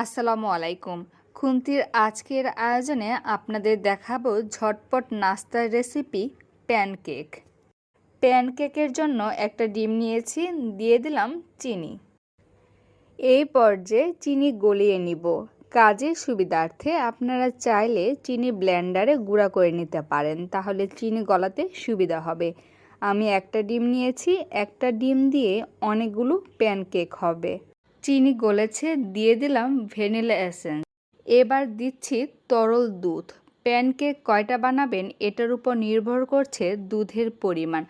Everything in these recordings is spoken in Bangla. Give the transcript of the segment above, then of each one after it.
আসসালামু আলাইকুম। খুন্তির আজকের আয়োজনে আপনাদের দেখাবো ঝটপট নাস্তার রেসিপি প্যানকেক। প্যানকেকের জন্য একটা ডিম নিয়েছি, দিয়ে দিলাম চিনি। এই পর্যায়ে চিনি গলিয়ে নিব। কাজের সুবিধার্থে আপনারা চাইলে চিনি ব্লেন্ডারে গুঁড়া করে নিতে পারেন, তাহলে চিনি গলাতে সুবিধা হবে। আমি একটা ডিম নিয়েছি, একটা ডিম দিয়ে অনেকগুলো প্যানকেক হবে। চিনি গলেছে, দিয়ে দিলাম ভ্যানিলা এসেন্স। এবার দিচ্ছি তরল দুধ। প্যানকেক কয়টা বানাবেন এটার উপর নির্ভর করছে দুধের পরিমাণ।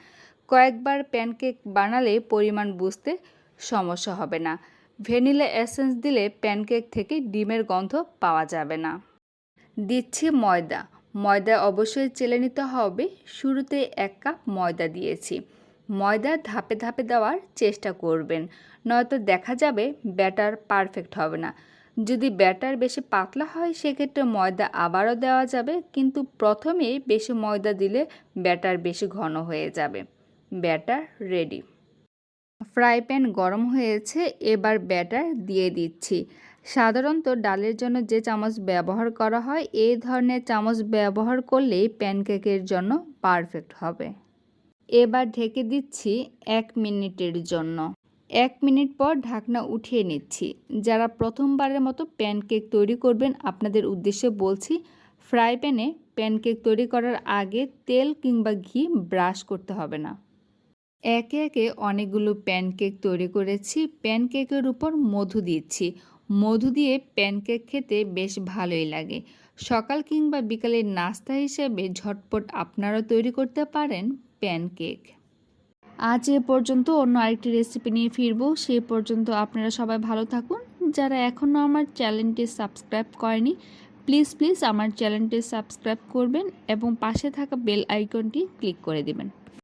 কয়েকবার প্যানকেক বানালে পরিমাণ বুঝতে সমস্যা হবে না। ভ্যানিলা এসেন্স দিলে প্যানকেক থেকে ডিমের গন্ধ পাওয়া যাবে না। দিচ্ছি ময়দা। ময়দা অবশ্যই চেলে নিতে হবে। শুরুতে এক কাপ ময়দা দিয়েছি। ময়দা ধাপে ধাপে দেওয়ার চেষ্টা করবেন। নয়তো দেখা যাবে ব্যাটার পারফেক্ট হবে না। যদি ব্যাটার বেশি পাতলা হয়, সেক্ষেত্রে ময়দা আবারও দেওয়া যাবে, কিন্তু প্রথমেই বেশি ময়দা দিলে ব্যাটার বেশি ঘন হয়ে যাবে। Batter ready. ফ্রাই প্যান গরম হয়েছে, এবার ব্যাটার দিয়ে দিচ্ছি। সাধারণত ডালের জন্য যে চামচ ব্যবহার করা হয়, এই ধরনের চামচ ব্যবহার করলেই প্যানকেকের জন্য পারফেক্ট হবে। এবার ঢেকে দিচ্ছি এক মিনিটের জন্য। এক মিনিট পর ঢাকনা উঠিয়ে নিচ্ছি। যারা প্রথমবারের মতো প্যানকেক তৈরি করবেন, আপনাদের উদ্দেশ্যে বলছি, ফ্রাই প্যানে প্যানকেক তৈরি করার আগে তেল কিংবা ঘি ব্রাশ করতে হবে না। একে একে অনেকগুলো প্যানকেক তৈরি করেছি। প্যানকেকের উপর মধু দিচ্ছি। মধু দিয়ে প্যানকেক খেতে বেশ ভালোই লাগে। সকাল কিংবা বিকালের নাস্তা হিসেবে ঝটপট আপনারা তৈরি করতে পারেন প্যানকেক। আজ এ পর্যন্ত অন্য আরেকটি রেসিপি নিয়ে ফিরবো, সে পর্যন্ত আপনারা সবাই ভালো থাকুন। যারা এখনও আমার চ্যানেলটি সাবস্ক্রাইব করেনি, প্লিজ প্লিজ আমার চ্যানেলটি সাবস্ক্রাইব করবেন এবং পাশে থাকা বেল আইকনটি ক্লিক করে দেবেন।